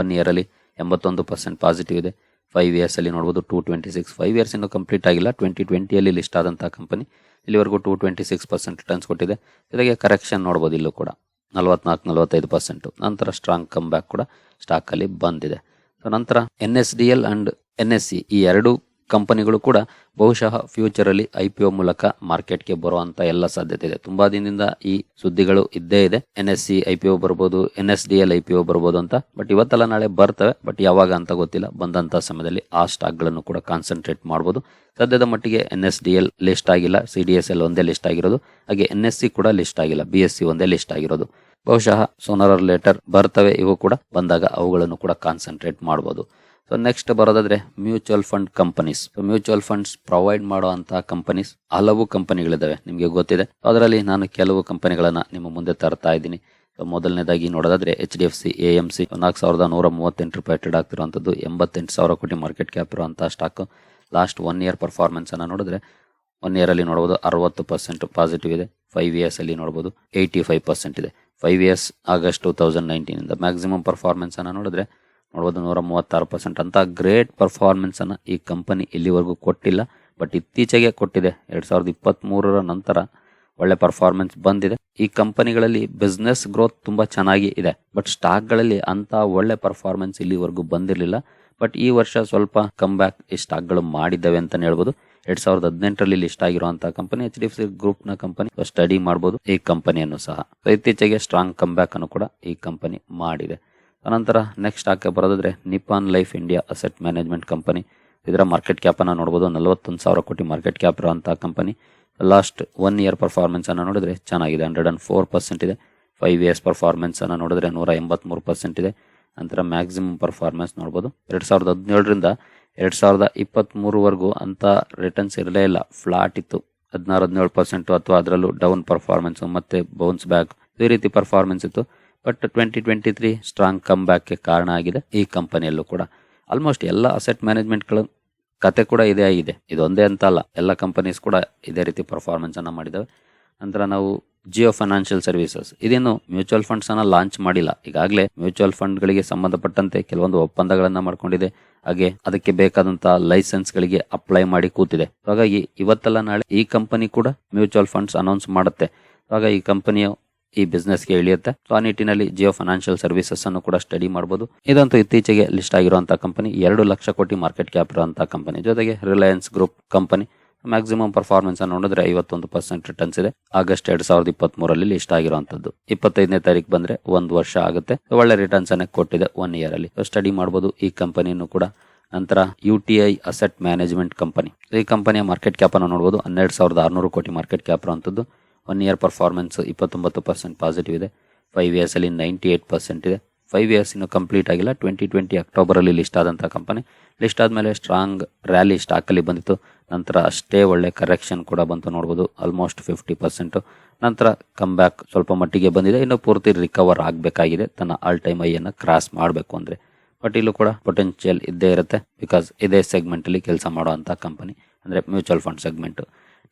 ಒನ್ ಇಯರಲ್ಲಿ ಎಂಬತ್ತೊಂದು ಪರ್ಸೆಂಟ್ ಪಾಸಿಟಿವ್ ಇದೆ. ಫೈವ್ ಇಯರ್ಸಲ್ಲಿ ನೋಡ್ಬೋದು two twenty six five years ಇನ್ನೂ ಕಂಪ್ಲೀಟ್ ಆಗಿಲ್ಲ. ಟ್ವೆಂಟಿ ಟ್ವೆಂಟಿಯಲ್ಲಿ ಲಿಸ್ಟ್ ಆದಂತಹ ಕಂಪನಿ ಇಲ್ಲಿವರೆಗೂ two twenty six percent returns ಕೊಟ್ಟಿದೆ. ಜೊತೆಗೆ ಕರೆಕ್ಷನ್ ನೋಡ್ಬೋದು ಇಲ್ಲೂ ಕೂಡ. ನಲವತ್ನಾಲ್ಕು, ನಲವತ್ತೈದು ಪರ್ಸೆಂಟು ನಂತರ ಸ್ಟ್ರಾಂಗ್ ಕಮ್ ಬ್ಯಾಕ್ ಕೂಡ ಸ್ಟಾಕಲ್ಲಿ ಬಂದಿದೆ. ಸೊ ನಂತರ N S D L and N S C ಈ ಎರಡು ಕಂಪನಿಗಳು ಕೂಡ ಬಹುಶಃ ಫ್ಯೂಚರಲ್ಲಿ ಐ ಪಿ ಒ ಮೂಲಕ ಮಾರ್ಕೆಟ್ಗೆ ಬರುವಂತ ಎಲ್ಲ ಸಾಧ್ಯತೆ ಇದೆ. ತುಂಬಾ ದಿನದಿಂದ ಈ ಸುದ್ದಿಗಳು ಇದ್ದೇ ಇದೆ. N S C I P O ಬರ್ಬೋದು N S D L I P O ಬರ್ಬೋದು ಅಂತ. ಬಟ್ ಇವತ್ತೆಲ್ಲ ನಾಳೆ ಬರ್ತವೆ. ಬಟ್ ಯಾವಾಗ ಅಂತ ಗೊತ್ತಿಲ್ಲ. ಬಂದಂತ ಸಮಯದಲ್ಲಿ ಆ ಸ್ಟಾಕ್ಗಳನ್ನು ಕೂಡ ಕಾನ್ಸಂಟ್ರೇಟ್ ಮಾಡಬಹುದು ಸದ್ಯದ ಮಟ್ಟಿಗೆ N S D L list ಆಗಿಲ್ಲ. ಸಿ ಡಿ ಎಸ್ ಎಲ್ ಒಂದೇ ಲಿಸ್ಟ್ ಆಗಿರೋದು. ಹಾಗೆ ಎನ್ ಎಸ್ ಸಿ ಕೂಡ ಲಿಸ್ಟ್ ಆಗಿಲ್ಲ. ಬಿ ಎಸ್ ಸಿ ಒಂದೇ ಲಿಸ್ಟ್ ಆಗಿರೋದು. ಬಹುಶಃ ಸೋನರ್ ಲೇಟರ್ ಬರ್ತವೆ. ಇವು ಕೂಡ ಬಂದಾಗ ಅವುಗಳನ್ನು ಕೂಡ ಕಾನ್ಸಂಟ್ರೇಟ್ ಮಾಡಬಹುದು ಸೊ ನೆಕ್ಸ್ಟ್ ಬರೋದಾದ್ರೆ mutual fund companies mutual funds provide ಮಾಡುವಂತಹ ಕಂಪನೀಸ್ ಹಲವು ಕಂಪನಿಗಳಿದ್ದಾವೆ ನಿಮಗೆ ಗೊತ್ತಿದೆ. ಅದರಲ್ಲಿ ನಾನು ಕೆಲವು ಕಂಪನಿಗಳನ್ನ ನಿಮ್ಮ ಮುಂದೆ ತರ್ತಾ ಇದ್ದೀನಿ. ಮೊದಲನೇದಾಗಿ ನೋಡೋದಾದ್ರೆ H D F C A M C ನಾಲ್ಕು ಸಾವಿರದ ನೂರ ಮೂವತ್ತೆಂಟು ರೂಪಾಯಿ ಟ್ರೇಡ್ ಆಗ್ತಿರುವಂಥದ್ದು. ಎಂಬತ್ತೆಂಟು ಸಾವಿರ ಕೋಟಿ ಮಾರ್ಕೆಟ್ ಕ್ಯಾಪ್ ಇರುವಂತಹ stock last one year performance ಅನ್ನ ನೋಡಿದ್ರೆ ಒನ್ ಇಯರ್ ಅಲ್ಲಿ ನೋಡಬಹುದು ಅರವತ್ತು ಪರ್ಸೆಂಟ್ ಪಾಸಿಟಿವ್ ಇದೆ. ಫೈವ್ ಇಯರ್ಸ್ ಅಲ್ಲಿ ನೋಡಬಹುದು ಏಯ್ಟಿ ಫೈವ್ ಪರ್ಸೆಂಟ್ ಇದೆ. Five years August two thousand nineteen ಇಂದ ಮ್ಯಾಕ್ಸಿಮಮ್ ಪರ್ಫಾರ್ಮೆನ್ಸ್ ಅನ್ನ ನೋಡಿದ್ರೆ ನೋಡಬಹುದು ನೂರ ಮೂವತ್ತಾರು ಪರ್ಸೆಂಟ್ ಅಂತ ಗ್ರೇಟ್ ಪರ್ಫಾರ್ಮೆನ್ಸ್ ಅನ್ನು ಈ ಕಂಪನಿ ಇಲ್ಲಿವರೆಗೂ ಕೊಟ್ಟಿಲ್ಲ. ಬಟ್ ಇತ್ತೀಚೆಗೆ ಕೊಟ್ಟಿದೆ. ಎರಡ್ ಸಾವಿರದ ಇಪ್ಪತ್ತ್ ಮೂರರ ನಂತರ ಒಳ್ಳೆ ಪರ್ಫಾರ್ಮೆನ್ಸ್ ಬಂದಿದೆ. ಈ ಕಂಪನಿಗಳಲ್ಲಿ ಬಿಸ್ನೆಸ್ ಗ್ರೋತ್ ತುಂಬಾ ಚೆನ್ನಾಗಿ ಇದೆ. ಬಟ್ ಸ್ಟಾಕ್ಗಳಲ್ಲಿ ಅಂತ ಒಳ್ಳೆ ಪರ್ಫಾರ್ಮೆನ್ಸ್ ಇಲ್ಲಿವರೆಗೂ ಬಂದಿರಲಿಲ್ಲ. ಬಟ್ ಈ ವರ್ಷ ಸ್ವಲ್ಪ ಕಮ್ ಬ್ಯಾಕ್ ಈ ಸ್ಟಾಕ್ಗಳು ಮಾಡಿದ್ದಾವೆ ಅಂತಾನೆ ಹೇಳ್ಬೋದು. ಎರಡ್ ಸಾವಿರದ ಹದಿನೆಂಟರಲ್ಲಿ ಲಿಸ್ಟ್ ಆಗಿರುವಂತಹ company H D F C ಗ್ರೂಪ್ನ ಕಂಪನಿ ಸ್ಟಡಿ ಮಾಡಬಹುದು ಈ ಕಂಪನಿಯನ್ನು ಸಹ. ಇತ್ತೀಚೆಗೆ ಸ್ಟ್ರಾಂಗ್ ಕಮ್ ಬ್ಯಾಕ್ ಅನ್ನು ಕೂಡ ಈ ಕಂಪನಿ ಮಾಡಿದೆ. ಅನಂತರ ನೆಕ್ಸ್ಟ್ ಹಾಕಿ ಬರೋದಾದ್ರೆ Nippon life India asset management company ಇದರ ಮಾರ್ಕೆಟ್ ಕ್ಯಾಪನ್ನು ನೋಡ್ಬೋದು. ನಲವತ್ತೊಂದು ಸಾವಿರ ಕೋಟಿ ಮಾರ್ಕೆಟ್ ಕ್ಯಾಪ್ ಇರುವಂಥ ಕಂಪನಿ ಲಾಸ್ಟ್ ಒನ್ ಇಯರ್ ಪರ್ಫಾರ್ಮೆನ್ಸನ್ನು ನೋಡಿದ್ರೆ ಚೆನ್ನಾಗಿದೆ. ಹಂಡ್ರೆಡ್ ಆ್ಯಂಡ್ ಫೋರ್ ಪರ್ಸೆಂಟ್ ಇದೆ. ಫೈವ್ ಇಯರ್ಸ್ ಪರ್ಫಾರ್ಮೆನ್ಸನ್ನು ನೋಡಿದ್ರೆ ನೂರ ಎಂಬತ್ಮೂರು ಪರ್ಸೆಂಟ್ ಇದೆ. ನಂತರ ಮ್ಯಾಕ್ಸಿಮಮ್ ಪರ್ಫಾರ್ಮೆನ್ಸ್ ನೋಡ್ಬೋದು. ಎರಡು ಸಾವಿರದ ಹದಿನೇಳರಿಂದ ಎರಡು ಸಾವಿರದ ಇಪ್ಪತ್ತ್ಮೂರುವರೆಗೂ ಅಂಥ ರಿಟರ್ನ್ಸ್ ಇರಲೇ ಇಲ್ಲ. ಫ್ಲಾಟ್ ಇತ್ತು. ಹದಿನಾರು, ಹದಿನೇಳು ಪರ್ಸೆಂಟು ಅಥವಾ ಅದರಲ್ಲೂ ಡೌನ್ ಪರ್ಫಾರ್ಮೆನ್ಸು ಮತ್ತು ಬೌನ್ಸ್ ಬ್ಯಾಕ್ ಈ ರೀತಿ ಪರ್ಫಾರ್ಮೆನ್ಸ್ ಇತ್ತು. But twenty twenty three strong come ಬ್ಯಾಕ್ಗೆ ಕಾರಣ ಆಗಿದೆ. ಈ ಕಂಪನಿಯಲ್ಲೂ ಕೂಡ ಆಲ್ಮೋಸ್ಟ್ ಎಲ್ಲ ಅಸೆಟ್ ಮ್ಯಾನೇಜ್ಮೆಂಟ್ಗಳು ಕತೆ ಕೂಡ ಇದೇ ಆಗಿದೆ. ಇದೊಂದೇ ಅಂತ ಅಲ್ಲ ಎಲ್ಲ ಕಂಪನೀಸ್ ಕೂಡ ಇದೇ ರೀತಿ ಪರ್ಫಾರ್ಮೆನ್ಸನ್ನು ಮಾಡಿದ್ದಾವೆ ನಂತರ ನಾವು ಜಿಯೋ ಫೈನಾನ್ಷಿಯಲ್ ಸರ್ವಿಸಸ್ ಇದೇನು ಮ್ಯೂಚುವಲ್ ಫಂಡ್ಸ್ ಅನ್ನ ಲಾಂಚ್ ಮಾಡಿಲ್ಲ. ಈಗಾಗಲೇ ಮ್ಯೂಚುವಲ್ ಫಂಡ್ ಗಳಿಗೆ ಸಂಬಂಧಪಟ್ಟಂತೆ ಕೆಲವೊಂದು ಒಪ್ಪಂದಗಳನ್ನು ಮಾಡ್ಕೊಂಡಿದೆ. ಹಾಗೆ ಅದಕ್ಕೆ ಬೇಕಾದಂತಹ ಲೈಸೆನ್ಸ್ ಗಳಿಗೆ ಅಪ್ಲೈ ಮಾಡಿ ಕೂತಿದೆ. ಹಾಗಾಗಿ ಇವತ್ತಲ್ಲ ನಾಳೆ ಈ ಕಂಪನಿ ಕೂಡ ಮ್ಯೂಚುವಲ್ ಫಂಡ್ಸ್ ಅನೌನ್ಸ್ ಮಾಡುತ್ತೆ. ಆಗ ಈ ಕಂಪನಿಯ ಈ ಬಿಸ್ನೆಸ್ಗೆ ಇಳಿಯುತ್ತೆ. ಸೊ ಆ ನಿಟ್ಟಿನಲ್ಲಿ ಜಿಯೋ ಫೈನಾನ್ಷಿಯಲ್ ಸರ್ವಿಸಸ್ ಅನ್ನು ಕೂಡ ಸ್ಟಡಿ ಮಾಡಬಹುದು ಇದಂತೂ ಇತ್ತೀಚೆಗೆ ಲಿಸ್ಟ್ ಆಗಿರುವಂತಹ ಕಂಪನಿ ಎರಡು ಲಕ್ಷ ಕೋಟಿ ಮಾರ್ಕೆಟ್ ಕ್ಯಾಪ್ ಇರುವಂತಹ ಕಂಪನಿ ಜೊತೆಗೆ Reliance group company maximum performance ಅನ್ನು ನೋಡಿದ್ರೆ ಐವತ್ತೊಂದು ಪರ್ಸೆಂಟ್ ರಿಟರ್ನ್ಸ್ ಇದೆ. ಆಗಸ್ಟ್ ಎರಡ್ ಸಾವಿರದ ಇಪ್ಪತ್ತ್ ಮೂರಲ್ಲಿ ಲಿಸ್ಟ್ ಆಗಿರುವಂತದ್ದು. ಇಪ್ಪತ್ತೈದನೇ ತಾರೀಕು ಬಂದ್ರೆ ಒಂದು ವರ್ಷ ಆಗುತ್ತೆ. ಒಳ್ಳೆ ರಿಟರ್ನ್ಸ್ ಅನ್ನ ಕೊಟ್ಟಿದೆ ಒನ್ ಇಯರ್ ಅಲ್ಲಿ. ಸ್ಟಡಿ ಮಾಡಬಹುದು ಈ ಕಂಪನಿಯನ್ನು ಕೂಡ. ನಂತರ U T I asset management company ಈ ಕಂಪನಿಯ ಮಾರ್ಕೆಟ್ ಕ್ಯಾಪ್ ಅನ್ನು ನೋಡಬಹುದು ಹನ್ನೆರಡು ಸಾವಿರದ ಆರುನೂರು ಕೋಟಿ ಮಾರ್ಕೆಟ್ ಕ್ಯಾಪ್ ಇರುವಂತದ್ದು. ಒನ್ ಇಯರ್ ಪರ್ಫಾರ್ಮೆನ್ಸ್ ಇಪ್ಪತ್ತೊಂಬತ್ತು ಪರ್ಸೆಂಟ್ ಪಾಸಿಟಿವ್ ಇದೆ. ಫೈವ್ ಇಯರ್ಸಲ್ಲಿ ನೈಂಟಿ ಏಟ್ ಪರ್ಸೆಂಟ್ ಇದೆ. ಫೈವ್ ಇಯರ್ಸ್ ಇನ್ನು ಕಂಪ್ಲೀಟ್ ಆಗಿಲ್ಲ. ಟ್ವೆಂಟಿ ಟ್ವೆಂಟಿ ಅಕ್ಟೋಬರಲ್ಲಿ ಲಿಸ್ಟ್ ಆದಂಥ ಕಂಪನಿ ಲಿಸ್ಟ್ ಆದಮೇಲೆ ಸ್ಟ್ರಾಂಗ್ ರ್ಯಾಲಿ ಸ್ಟಾಕಲ್ಲಿ ಬಂದಿತ್ತು. ನಂತರ ಅಷ್ಟೇ ಒಳ್ಳೆ ಕರೆಕ್ಷನ್ ಕೂಡ ಬಂತು ನೋಡ್ಬೋದು. ಆಲ್ಮೋಸ್ಟ್ ಫಿಫ್ಟಿ ಪರ್ಸೆಂಟು ನಂತರ ಕಮ್ ಬ್ಯಾಕ್ ಸ್ವಲ್ಪ ಮಟ್ಟಿಗೆ ಬಂದಿದೆ. ಇನ್ನು ಪೂರ್ತಿ ರಿಕವರ್ ಆಗಬೇಕಾಗಿದೆ. ತನ್ನ ಆಲ್ ಟೈಮ್ ಐಯನ್ನು ಕ್ರಾಸ್ ಮಾಡಬೇಕು ಅಂದರೆ. ಬಟ್ ಇಲ್ಲೂ ಕೂಡ ಪೊಟೆನ್ಷಿಯಲ್ ಇದ್ದೇ ಇರುತ್ತೆ. ಬಿಕಾಸ್ ಇದೇ ಸೆಗ್ಮೆಂಟಲ್ಲಿ ಕೆಲಸ ಮಾಡುವಂಥ ಕಂಪನಿ ಅಂದರೆ mutual fund segment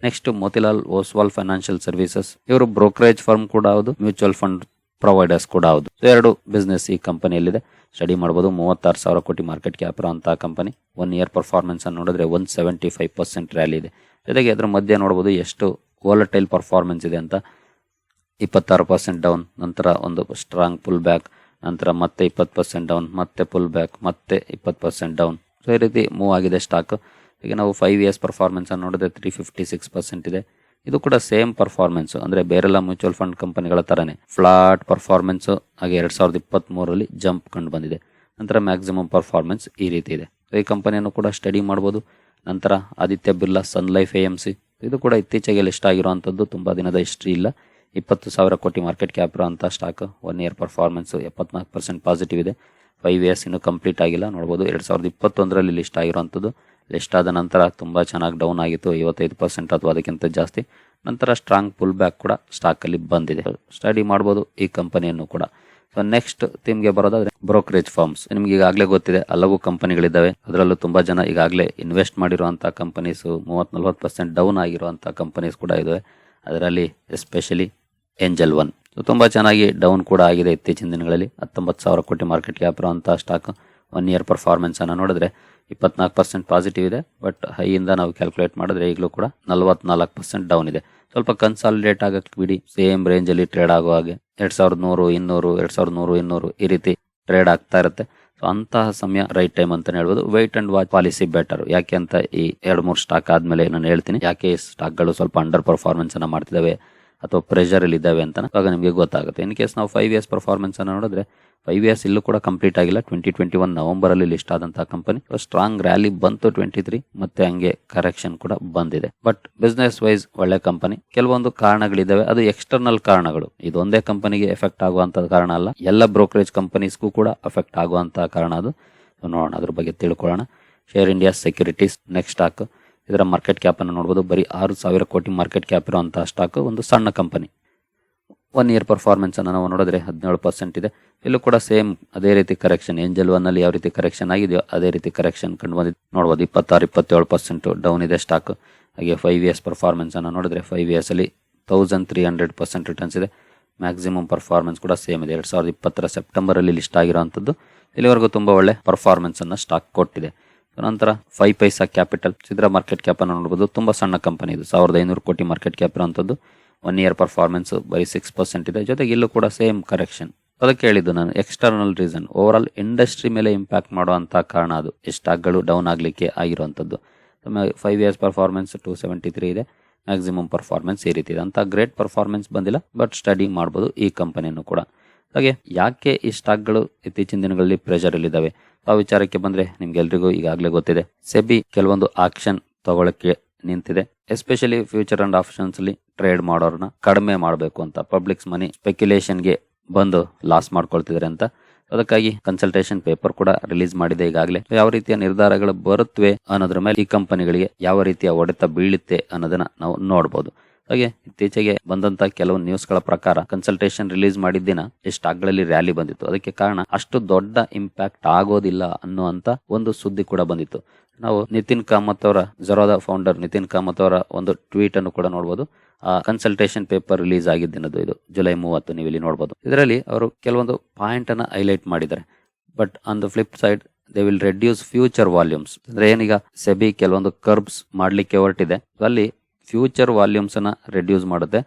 next Motilal Oswal financial services ಇವರು ಬ್ರೋಕರೇಜ್ ಫರ್ಮ್ ಕೂಡ ಹೌದು ಮ್ಯೂಚುವಲ್ ಫಂಡ್ ಪ್ರೊವೈಡರ್ಸ್ ಕೂಡ ಹೌದು. ಸೊ ಎರಡು ಬಿಸ್ನೆಸ್ ಈ ಕಂಪನಿಯಲ್ಲಿದೆ ಸ್ಟಡಿ ಮಾಡಬಹುದು ಮೂವತ್ತಾರು ಸಾವಿರ ಕೋಟಿ ಮಾರ್ಕೆಟ್ ಕ್ಯಾಪ್ ಅಂತ ಕಂಪನಿ ಒನ್ ಇಯರ್ ಪರ್ಫಾರ್ಮೆನ್ಸ್ ಅನ್ನು ನೋಡಿದ್ರೆ one seventy five percent rally ಇದೆ. ಜೊತೆಗೆ ಅದರ ಮಧ್ಯೆ ನೋಡಬಹುದು ಎಷ್ಟು ವಾಲಟೈಲ್ ಪರ್ಫಾರ್ಮೆನ್ಸ್ ಇದೆ ಅಂತ. ಇಪ್ಪತ್ತಾರು ಪರ್ಸೆಂಟ್ ಡೌನ್ ನಂತರ ಒಂದು ಸ್ಟ್ರಾಂಗ್ ಪುಲ್ ಬ್ಯಾಕ್ ನಂತರ ಮತ್ತೆ ಇಪ್ಪತ್ತು ಪರ್ಸೆಂಟ್ ಡೌನ್ ಮತ್ತೆ ಪುಲ್ ಬ್ಯಾಕ್ ಮತ್ತೆ ಇಪ್ಪತ್ತು ಪರ್ಸೆಂಟ್ ಡೌನ್ ಸೊ ಈ ರೀತಿ ಮೂವ್ ಆಗಿದೆ ಸ್ಟಾಕ್ ಈಗ ನಾವು ಫೈವ್ ಇಯರ್ಸ್ ಪರ್ಫಾರ್ಮೆನ್ಸ್ ಅನ್ನು ನೋಡಿದ್ರೆ ತ್ರೀ ಫಿಫ್ಟಿ ಸಿಕ್ಸ್ ಪರ್ಸೆಂಟ್ ಇದೆ. ಇದು ಕೂಡ ಸೇಮ್ ಪರ್ಫಾರ್ಮೆನ್ಸ್ ಅಂದ್ರೆ ಬೇರೆಲ್ಲ ಮ್ಯೂಚುವಲ್ ಫಂಡ್ ಕಂಪನಿಗಳ ತರನೇ. ಫ್ಲಾಟ್ ಪರ್ಫಾರ್ಮೆನ್ಸ್ ಹಾಗೆ ಎರಡ್ ಸಾವಿರದ ಇಪ್ಪತ್ತ್ ಮೂರರಲ್ಲಿ ಜಂಪ್ ಕಂಡು ಬಂದಿದೆ. ನಂತರ ಮ್ಯಾಕ್ಸಿಮಮ್ ಪರ್ಫಾರ್ಮೆನ್ಸ್ ಈ ರೀತಿ ಇದೆ. ಈ ಕಂಪನಿಯನ್ನು ಕೂಡ ಸ್ಟಡಿ ಮಾಡಬಹುದು ನಂತರ Aditya Birla sun life A M C ಇದು ಕೂಡ ಇತ್ತೀಚೆಗೆ ಲಿಸ್ಟ್ ಆಗಿರುವಂತದ್ದು, ತುಂಬಾ ದಿನದ ಹಿಸ್ಟ್ರಿ ಇಲ್ಲ. ಇಪ್ಪತ್ತು ಸಾವಿರ ಕೋಟಿ ಮಾರ್ಕೆಟ್ ಕ್ಯಾಪ್ ಅಂತ ಸ್ಟಾಕ್ ಒನ್ ಇಯರ್ ಪರ್ಫಾರ್ಮೆನ್ಸ್ ಎಪ್ಪತ್ನಾಲ್ಕು ಪರ್ಸೆಂಟ್ ಪಾಸಿಟಿವ್ ಇದೆ. ಫೈವ್ ಇಯರ್ಸ್ ಇನ್ನು ಕಂಪ್ಲೀಟ್ ಆಗಿಲ್ಲ. ನೋಡಬಹುದು ಎರಡ್ ಸಾವಿರದ ಇಪ್ಪತ್ತೊಂದರಲ್ಲಿ ಲಿಸ್ಟ್ ಆಗಿರುವಂಥದ್ದು ಲಿಸ್ಟ್ ಆದ ನಂತರ ತುಂಬಾ ಚೆನ್ನಾಗಿ ಡೌನ್ ಆಗಿತ್ತು, ಐವತ್ತೈದು ಪರ್ಸೆಂಟ್ ಅಥವಾ ಅದಕ್ಕಿಂತ ಜಾಸ್ತಿ. ನಂತರ ಸ್ಟ್ರಾಂಗ್ ಪುಲ್ ಬ್ಯಾಕ್ ಕೂಡ ಸ್ಟಾಕ್ ಅಲ್ಲಿ ಬಂದಿದೆ. ಸ್ಟಡಿ ಮಾಡ್ಬೋದು ಈ ಕಂಪನಿಯನ್ನು ಕೂಡ. ಸೊ ನೆಕ್ಸ್ಟ್ ಥೀಮ್ಗೆ ಬರೋದಾದ್ರೆ ಬ್ರೋಕರೇಜ್ ಫಾರ್ಮ್ಸ್ ನಿಮ್ಗೆ ಈಗಾಗಲೇ ಗೊತ್ತಿದೆ, ಹಲವು ಕಂಪನಿಗಳಿದ್ದಾವೆ ಅದರಲ್ಲೂ ತುಂಬಾ ಜನ ಈಗಾಗಲೇ ಇನ್ವೆಸ್ಟ್ ಮಾಡಿರುವಂತಹ ಕಂಪನೀಸ್ ಮೂವತ್ ನಲ್ವತ್ತು ಪರ್ಸೆಂಟ್ ಡೌನ್ ಆಗಿರುವಂಥ ಕಂಪನೀಸ್ ಕೂಡ ಇದಾವೆ. ಅದರಲ್ಲಿ ಎಸ್ಪೆಷಲಿ ಏಂಜಲ್ ಒನ್ ತುಂಬಾ ಚೆನ್ನಾಗಿ ಡೌನ್ ಕೂಡ ಆಗಿದೆ ಇತ್ತೀಚಿನ ದಿನಗಳಲ್ಲಿ. ಹತ್ತೊಂಬತ್ತು ಸಾವಿರ ಕೋಟಿ ಮಾರ್ಕೆಟ್ ಕ್ಯಾಪ್ ಇರುವಂತಹ ಸ್ಟಾಕ್ ಒನ್ ಇಯರ್ ಪರ್ಫಾರ್ಮೆನ್ಸನ್ನು ನೋಡಿದ್ರೆ ಇಪ್ಪತ್ನಾಲ್ಕು ಪರ್ಸೆಂಟ್ ಪಾಸಿಟಿವ್ ಇದೆ ಬಟ್ ಹೈಯಿಂದ ನಾವು ಕ್ಯಾಲ್ಕುಲೇಟ್ ಮಾಡಿದ್ರೆ ಈಗಲೂ ಕೂಡ ನಲವತ್ನಾಲ್ಕು ಪರ್ಸೆಂಟ್ ಡೌನ್ ಇದೆ. ಸ್ವಲ್ಪ ಕನ್ಸಾಲಿಡೇಟ್ ಆಗಕ್ಕೆ ಬಿಡಿ. ಸೇಮ್ ರೇಂಜಲ್ಲಿ ಟ್ರೇಡ್ ಆಗೋ ಹಾಗೆ. ಎರಡು ಸಾವಿರದ ನೂರು, ಇನ್ನೂರು, ಎರಡು ಸಾವಿರದ ನೂರು, ಇನ್ನೂರು ಈ ರೀತಿ ಟ್ರೇಡ್ ಆಗ್ತಾ ಇರುತ್ತೆ. ಸೊ ಅಂತಹ ಸಮಯ ರೈಟ್ ಟೈಮ್ ಅಂತ ಹೇಳ್ಬೋದು. Wait and watch policy better ಯಾಕೆ ಅಂತ ಈ ಎರಡು ಮೂರು ಸ್ಟಾಕ್ ಆದ್ಮೇಲೆ ನಾನು ಹೇಳ್ತೀನಿ. ಯಾಕೆ ಈ ಸ್ಟಾಕ್ಗಳು ಸ್ವಲ್ಪ ಅಂಡರ್ ಪರ್ಫಾರ್ಮೆನ್ಸ್ ಅನ್ನ ಮಾಡ್ತಿದಾವೆ ಅಥವಾ ಪ್ರೆಷರ್ ಅಲ್ಲಿ ಇದ್ದಾವೆ ಅಂತ ಆಗ ನಿಮಗೆ ಗೊತ್ತಾಗುತ್ತೆ. ಇನ್ ಕೇಸ್ ನಾವು ಫೈವ್ ಇಯರ್ಸ್ ಪರ್ಫಾರ್ಮೆನ್ಸ್ ಅನ್ನು ನೋಡಿದ್ರೆ ಫೈವ್ ಇಯರ್ಸ್ ಇಲ್ಲೂ ಕೂಡ ಕಂಪ್ಲೀಟ್ ಆಗಿಲ್ಲ. ಟ್ವೆಂಟಿ ಟ್ವೆಂಟಿ ಒನ್ ನವೆಂಬರ್ ಅಲ್ಲಿ ಲಿಸ್ಟ್ ಆದಂತಹ ಕಂಪನಿ ಸ್ಟ್ರಾಂಗ್ ರ್ಯಾಲಿ ಬಂತು ಟ್ವೆಂಟಿ ತ್ರೀ ಮತ್ತೆ ಹಂಗೆ ಕರೆಕ್ಷನ್ ಕೂಡ ಬಂದಿದೆ. ಬಟ್ ಬಿಸ್ನೆಸ್ ವೈಸ್ ಒಳ್ಳೆ ಕಂಪನಿ ಕೆಲವೊಂದು ಕಾರಣಗಳಿದ್ದಾವೆ. ಅದು ಎಕ್ಸ್ಟರ್ನಲ್ ಕಾರಣಗಳು. ಇದೊಂದೇ ಕಂಪನಿಗೆ ಎಫೆಕ್ಟ್ ಆಗುವಂತ ಕಾರಣ ಅಲ್ಲ. ಎಲ್ಲ ಬ್ರೋಕರೇಜ್ ಕಂಪನೀಸ್ಗೂ ಕೂಡ ಎಫೆಕ್ಟ್ ಆಗುವಂತಹ ಕಾರಣ ಅದು. ನೋಡೋಣ. ಅದ್ರ ಬಗ್ಗೆ ತಿಳ್ಕೊಳ್ಳೋಣ. Share India securities next stock ಇದರ ಮಾರ್ಕೆಟ್ ಕ್ಯಾಪ್ ಅನ್ನು ನೋಡಬಹುದು ಬರೀ ಆರು ಸಾವಿರ ಕೋಟಿ ಮಾರ್ಕೆಟ್ ಕ್ಯಾಪ್ ಇರುವಂತಹ ಸ್ಟಾಕ್ ಒಂದು ಸಣ್ಣ ಕಂಪನಿ ಒನ್ ಇಯರ್ ಪರ್ಫಾರ್ಮೆನ್ಸ್ ಅನ್ನು ನಾವು ನೋಡಿದ್ರೆ ಹದಿನೇಳು ಪರ್ಸೆಂಟ್ ಇದೆ. ಇಲ್ಲೂ ಕೂಡ ಸೇಮ್ ಅದೇ ರೀತಿ ಕರೆಕ್ಷನ್ ಏಂಜಲ್ ಒನ್ ಅಲ್ಲಿ ಯಾವ ರೀತಿ ಕರೆಕ್ಷನ್ ಆಗಿದೆಯೋ ಅದೇ ರೀತಿ ಕರೆಕ್ಷನ್ ಕಂಡು ಬಂದಿದೆ. ನೋಡಬಹುದು ಇಪ್ಪತ್ತಾರು, ಇಪ್ಪತ್ತೇಳು ಪರ್ಸೆಂಟ್ ಡೌನ್ ಇದೆ ಸ್ಟಾಕ್ ಹಾಗೆ ಫೈವ್ ಇಯರ್ಸ್ ಪರ್ಫಾರ್ಮೆನ್ಸ್ ಅನ್ನು ನೋಡಿದ್ರೆ ಫೈವ್ ಇಯರ್ಸ್ ಅಲ್ಲಿ thousand three hundred percent returns ಇದೆ. ಮ್ಯಾಕ್ಸಿಮಮ್ ಪರ್ಫಾರ್ಮೆನ್ಸ್ ಕೂಡ ಸೇಮ್ ಇದೆ. ಎರಡು ಸಾವಿರದ ಇಪ್ಪತ್ತರ ಸೆಪ್ಟೆಂಬರ್ ಅಲ್ಲಿ ಲಿಸ್ಟ್ ಆಗಿರುವಂತದ್ದು ಇಲ್ಲಿವರೆಗೂ ತುಂಬಾ ಒಳ್ಳೆ ಪರ್ಫಾರ್ಮೆನ್ಸ್ ಅನ್ನು ಸ್ಟಾಕ್ ಕೊಟ್ಟಿದೆ. ನಂತರ ಫೈವ್ ಪೈಸಾ ಕ್ಯಾಪಿಟಲ್ ಸಿದ್ರಾ ಮಾರ್ಕೆಟ್ ಕ್ಯಾಪ್ ಅನ್ನು ನೋಡಬಹುದು ತುಂಬಾ ಸಣ್ಣ ಕಂಪನಿ ಇದು. ಸಾವಿರದ ಐನೂರು ಕೋಟಿ ಮಾರ್ಕೆಟ್ ಕ್ಯಾಪ್ ಇರುವಂತದ್ದು. ಒನ್ ಇಯರ್ ಪರ್ಫಾರ್ಮೆನ್ಸ್ ಬರೀ ಸಿಕ್ಸ್ ಪರ್ಸೆಂಟ್ ಇದೆ. ಜೊತೆಗೆ ಇಲ್ಲೂ ಕೂಡ ಸೇಮ್ ಕರೆಕ್ಷನ್ ಅದಕ್ಕೆ ಹೇಳಿದ್ದು ನಾನು external reason over all industry ಮೇಲೆ ಇಂಪ್ಯಾಕ್ಟ್ ಮಾಡುವಂತ ಕಾರಣ ಅದು. ಸ್ಟಾಕ್ಗಳು ಡೌನ್ ಆಗಲಿಕ್ಕೆ ಆಗಿರುವಂಥದ್ದು five years performance to seventy three ಇದೆ. ಮ್ಯಾಕ್ಸಿಮಮ್ ಪರ್ಫಾರ್ಮೆನ್ಸ್ ಈ ರೀತಿ ಇದೆ. ಅಂತ ಗ್ರೇಟ್ ಪರ್ಫಾರ್ಮೆನ್ಸ್ ಬಂದಿಲ್ಲ. ಬಟ್ ಸ್ಟಡಿ ಮಾಡ್ಬೋದು ಈ ಕಂಪನಿಯನ್ನು ಕೂಡ. ಹಾಗೆ ಯಾಕೆ ಈ ಸ್ಟಾಕ್ಗಳು ಇತ್ತೀಚಿನ ದಿನಗಳಲ್ಲಿ ಪ್ರೆಷರ್ ಅಲ್ಲಿದ್ದಾವೆ? ಆ ವಿಚಾರಕ್ಕೆ ಬಂದ್ರೆ ನಿಮ್ಗೆಲ್ರಿಗೂ ಈಗಾಗಲೇ ಗೊತ್ತಿದೆ. ಸೆಬಿ ಕೆಲವೊಂದು ಆಕ್ಷನ್ ತಗೊಳಕ್ಕೆ ನಿಂತಿದೆ. ಎಸ್ಪೆಷಲಿ ಫ್ಯೂಚರ್ ಅಂಡ್ ಆಪ್ಷನ್ಸ್ ಅಲ್ಲಿ ಟ್ರೇಡ್ ಮಾಡೋರನ್ನ ಕಡಿಮೆ ಮಾಡಬೇಕು ಅಂತ ಪಬ್ಲಿಕ್ಸ್ ಮನಿ ಸ್ಪೆಕ್ಯುಲೇಷನ್ಗೆ ಬಂದು ಲಾಸ್ ಮಾಡ್ಕೊಳ್ತಿದ್ದಾರೆ ಅಂತ. ಅದಕ್ಕಾಗಿ ಕನ್ಸಲ್ಟೇಷನ್ ಪೇಪರ್ ಕೂಡ ರಿಲೀಸ್ ಮಾಡಿದೆ ಈಗಾಗಲೇ. ಯಾವ ರೀತಿಯ ನಿರ್ಧಾರಗಳು ಬರುತ್ತವೆ ಅನ್ನೋದ್ರ ಮೇಲೆ ಈ ಕಂಪನಿಗಳಿಗೆ ಯಾವ ರೀತಿಯ ಹೊಡೆತ ಬೀಳುತ್ತೆ ಅನ್ನೋದನ್ನ ನಾವು ನೋಡಬಹುದು ಹಾಗೆ ಇತ್ತೀಚೆಗೆ ಬಂದಂತ ಕೆಲವು ನ್ಯೂಸ್ಗಳ ಪ್ರಕಾರ ಕನ್ಸಲ್ಟೇಷನ್ ರಿಲೀಸ್ ಮಾಡಿದ್ದಿನ ಈ ಸ್ಟಾಕ್ಗಳಲ್ಲಿ ರ್ಯಾಲಿ ಬಂದಿತ್ತು. ಅದಕ್ಕೆ ಕಾರಣ ಅಷ್ಟು ದೊಡ್ಡ ಇಂಪ್ಯಾಕ್ಟ್ ಆಗೋದಿಲ್ಲ ಅನ್ನುವಂತ ಒಂದು ಸುದ್ದಿ ಕೂಡ ಬಂದಿತ್ತು. ನಾವು ನಿತಿನ್ ಕಾಮತ್ ಅವರ, ಜರೋದ ಫೌಂಡರ್ ನಿತಿನ್ ಕಾಮತ್ ಅವರ ಒಂದು ಟ್ವೀಟ್ ಅನ್ನು ಕೂಡ ನೋಡಬಹುದು ಆ ಕನ್ಸಲ್ಟೇಷನ್ ಪೇಪರ್ ರಿಲೀಸ್ ಆಗಿದ್ದಿನದು ಇದು. ಜುಲೈ ಮೂವತ್ತು ನೀವು ಇಲ್ಲಿ ನೋಡಬಹುದು ಇದರಲ್ಲಿ ಅವರು ಕೆಲವೊಂದು ಪಾಯಿಂಟ್ ಅನ್ನ ಹೈಲೈಟ್ ಮಾಡಿದ್ದಾರೆ. But on the flip side they will reduce future volumes ಅಂದ್ರೆ ಏನೀಗ ಸೆಬಿ ಕೆಲವೊಂದು ಕರ್ಬ್ಸ್ ಮಾಡ್ಲಿಕ್ಕೆ ಹೊರಟಿದೆ. ಅಲ್ಲಿ ಫ್ಯೂಚರ್ ವಾಲ್ಯೂಮ್ಸನ್ನು ರೆಡ್ಯೂಸ್ ಮಾಡುತ್ತೆ.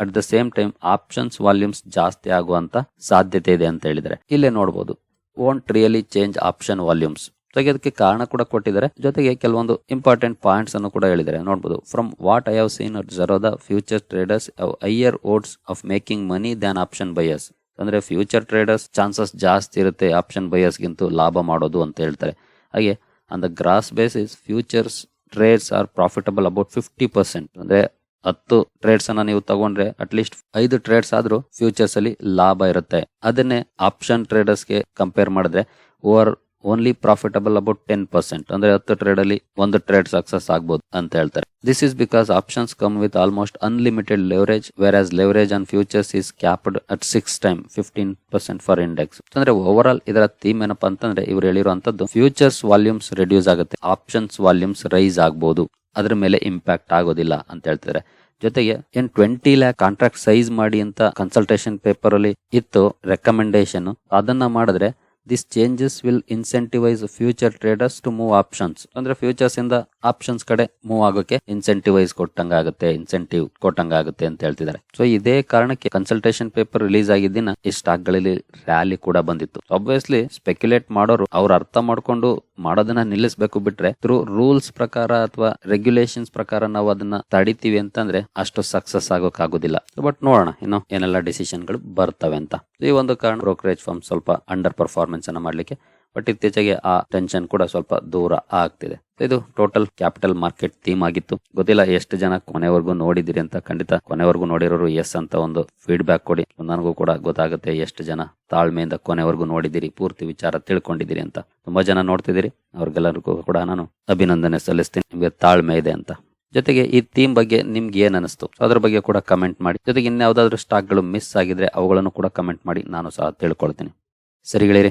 At the same time options volumes ಜಾಸ್ತಿ ಆಗುವಂತ ಸಾಧ್ಯತೆ ಇದೆ ಅಂತ ಹೇಳಿದರೆ ಇಲ್ಲೇ ನೋಡಬಹುದು won't really change option volumes. ಅದಕ್ಕೆ ಕಾರಣ ಕೂಡ ಕೊಟ್ಟಿದ್ದಾರೆ. ಜೊತೆಗೆ ಕೆಲವೊಂದು ಇಂಪಾರ್ಟೆಂಟ್ ಪಾಯಿಂಟ್ಸ್ ಅನ್ನು ಕೂಡ ಹೇಳಿದರೆ ನೋಡಬಹುದು from what I have seen at Zerodha future traders higher odds of making money than option buyers ಅಂದ್ರೆ ಫ್ಯೂಚರ್ ಟ್ರೇಡರ್ಸ್ ಚಾನ್ಸಸ್ ಜಾಸ್ತಿ ಇರುತ್ತೆ ಆಪ್ಷನ್ ಬಯಸ್ಗಿಂತ ಲಾಭ ಮಾಡೋದು ಅಂತ ಹೇಳ್ತಾರೆ. ಹಾಗೆ on the gross basis futures trades are profitable about fifty percent ಅಂದ್ರೆ ಹತ್ತು ಟ್ರೇಡ್ಸ್ ಅನ್ನ ನೀವು ತಗೊಂಡ್ರೆ ಅಟ್ಲೀಸ್ಟ್ ಐದು ಟ್ರೇಡ್ಸ್ ಆದ್ರೂ ಫ್ಯೂಚರ್ಸ್ ಅಲ್ಲಿ ಲಾಭ ಇರುತ್ತೆ. ಅದನ್ನೇ ಆಪ್ಷನ್ ಟ್ರೇಡರ್ಸ್ಗೆ ಕಂಪೇರ್ ಮಾಡಿದ್ರೆ over only profitable about ten percent ಅಂದ್ರೆ ಹತ್ತು ಟ್ರೇಡ್ ಅಲ್ಲಿ ಒಂದು ಟ್ರೇಡ್ ಸಕ್ಸಸ್ ಆಗ್ಬೋದು ಅಂತ ಹೇಳ್ತಾರೆ. This is because options come with almost unlimited leverage whereas leverage on futures is capped at six time fifteen percent for index ಅಂದ್ರೆ over all ಇದರ theme ಏನಪ್ಪಾ ಅಂತಂದ್ರೆ ಇವ್ರು ಹೇಳಿರುವಂತದ್ದು ಫ್ಯೂಚರ್ಸ್ ವಾಲ್ಯೂಮ್ಸ್ ರೆಡ್ಯೂಸ್ ಆಗುತ್ತೆ ಆಪ್ಷನ್ಸ್ ವಾಲ್ಯೂಮ್ಸ್ ರೈಸ್ ಆಗ್ಬಹುದು ಅದ್ರ ಮೇಲೆ ಇಂಪ್ಯಾಕ್ಟ್ ಆಗೋದಿಲ್ಲ ಅಂತ ಹೇಳ್ತಾರೆ. ಜೊತೆಗೆ ಏನ್ ಟ್ವೆಂಟಿ ಲ್ಯಾಕ್ ಕಾಂಟ್ರಾಕ್ಟ್ ಸೈಜ್ ಮಾಡಿ ಅಂತ ಕನ್ಸಲ್ಟೇಷನ್ ಪೇಪರ್ ಅಲ್ಲಿ ಇತ್ತು ರೆಕಮೆಂಡೇಶನ್ ಅದನ್ನ ಮಾಡಿದ್ರೆ this changes will incentivise future traders to move options ಅಂದ್ರೆ ಫ್ಯೂಚರ್ಸ್ ಇಂದ Options ಕಡೆ ಮೂವ್ ಆಗೋಕೆ ಇನ್ಸೆಂಟಿವೈಸ್ ಕೊಟ್ಟಂಗಾಗುತ್ತೆ ಇನ್ಸೆಂಟಿವ್ ಕೊಟ್ಟಂಗಾಗುತ್ತೆ ಅಂತ ಹೇಳ್ತಿದ್ದಾರೆ. ಸೊ ಇದೇ ಕಾರಣಕ್ಕೆ ಕನ್ಸಲ್ಟೇಷನ್ ಪೇಪರ್ ರಿಲೀಸ್ ಆಗಿದ್ದಿನ ಈ ಸ್ಟಾಕ್ಗಳಲ್ಲಿ ರ್ಯಾಲಿ ಕೂಡ ಬಂದಿತ್ತು. ಆಬ್ವಿಯಸ್ಲಿ ಸ್ಪೆಕ್ಯುಲೇಟ್ ಮಾಡೋರು ಅವ್ರು ಅರ್ಥ ಮಾಡ್ಕೊಂಡು ಮಾಡೋದನ್ನ ನಿಲ್ಲಿಸಬೇಕು ಬಿಟ್ರೆ ಥ್ರೂ ರೂಲ್ಸ್ ಪ್ರಕಾರ ಅಥವಾ ರೆಗ್ಯುಲೇಷನ್ಸ್ ಪ್ರಕಾರ ನಾವು ಅದನ್ನ ತಡಿತೀವಿ ಅಂತಂದ್ರೆ ಅಷ್ಟು ಸಕ್ಸಸ್ ಆಗೋಕ್ಕಾಗೋದಿಲ್ಲ ಬಟ್ ನೋಡೋಣ, ಇನ್ನು ಏನೆಲ್ಲ ಡಿಸಿಷನ್ಗಳು ಬರ್ತವೆ ಅಂತ. ಈ ಒಂದು ಕಾರಣ ಬ್ರೋಕರೇಜ್ ಫಾರ್ಮ್ ಸ್ವಲ್ಪ ಅಂಡರ್ ಪರ್ಫಾರ್ಮೆನ್ಸ್ ಅನ್ನ ಮಾಡ್ಲಿಕ್ಕೆ ಬಟ್ ಇತ್ತೀಚೆಗೆ ಆ ಟೆನ್ಷನ್ ಕೂಡ ಸ್ವಲ್ಪ ದೂರ ಆಗ್ತಿದೆ. ಇದು ಟೋಟಲ್ ಕ್ಯಾಪಿಟಲ್ ಮಾರ್ಕೆಟ್ ಥೀಮ್ ಆಗಿತ್ತು. ಗೊತ್ತಿಲ್ಲ ಎಷ್ಟು ಜನ ಕೊನೆವರೆಗೂ ನೋಡಿದಿರಿ ಅಂತ ಖಂಡಿತ ಕೊನೆವರೆಗೂ ನೋಡಿರೋರು ಎಸ್ ಅಂತ ಒಂದು ಫೀಡ್ಬ್ಯಾಕ್ ಕೊಡಿ. ನನಗೂ ಕೂಡ ಗೊತ್ತಾಗುತ್ತೆ ಎಷ್ಟು ಜನ ತಾಳ್ಮೆಯಿಂದ ಕೊನೆವರೆಗೂ ನೋಡಿದಿರಿ, ಪೂರ್ತಿ ವಿಚಾರ ತಿಳ್ಕೊಂಡಿದ್ದೀರಿ ಅಂತ. ತುಂಬಾ ಜನ ನೋಡ್ತಿದ್ದೀರಿ ಅವ್ರಿಗೆಲ್ಲರಿಗೂ ಕೂಡ ನಾನು ಅಭಿನಂದನೆ ಸಲ್ಲಿಸ್ತೀನಿ. ನಿಮಗೆ ತಾಳ್ಮೆ ಇದೆ ಅಂತ. ಜೊತೆಗೆ ಈ ಥೀಮ್ ಬಗ್ಗೆ ನಿಮ್ಗೆ ಏನ್ ಅನಿಸ್ತು? ಅದ್ರ ಬಗ್ಗೆ ಕೂಡ ಕಮೆಂಟ್ ಮಾಡಿ. ಜೊತೆಗೆ ಇನ್ಯಾವುದಾದ್ರೂ ಸ್ಟಾಕ್ಗಳು ಮಿಸ್ ಆಗಿದ್ರೆ ಅವುಗಳನ್ನು ಕೂಡ ಕಮೆಂಟ್ ಮಾಡಿ. ನಾನು ಸಹ ತಿಳ್ಕೊಳ್ತೀನಿ. ಸರಿಗಳಿರಿ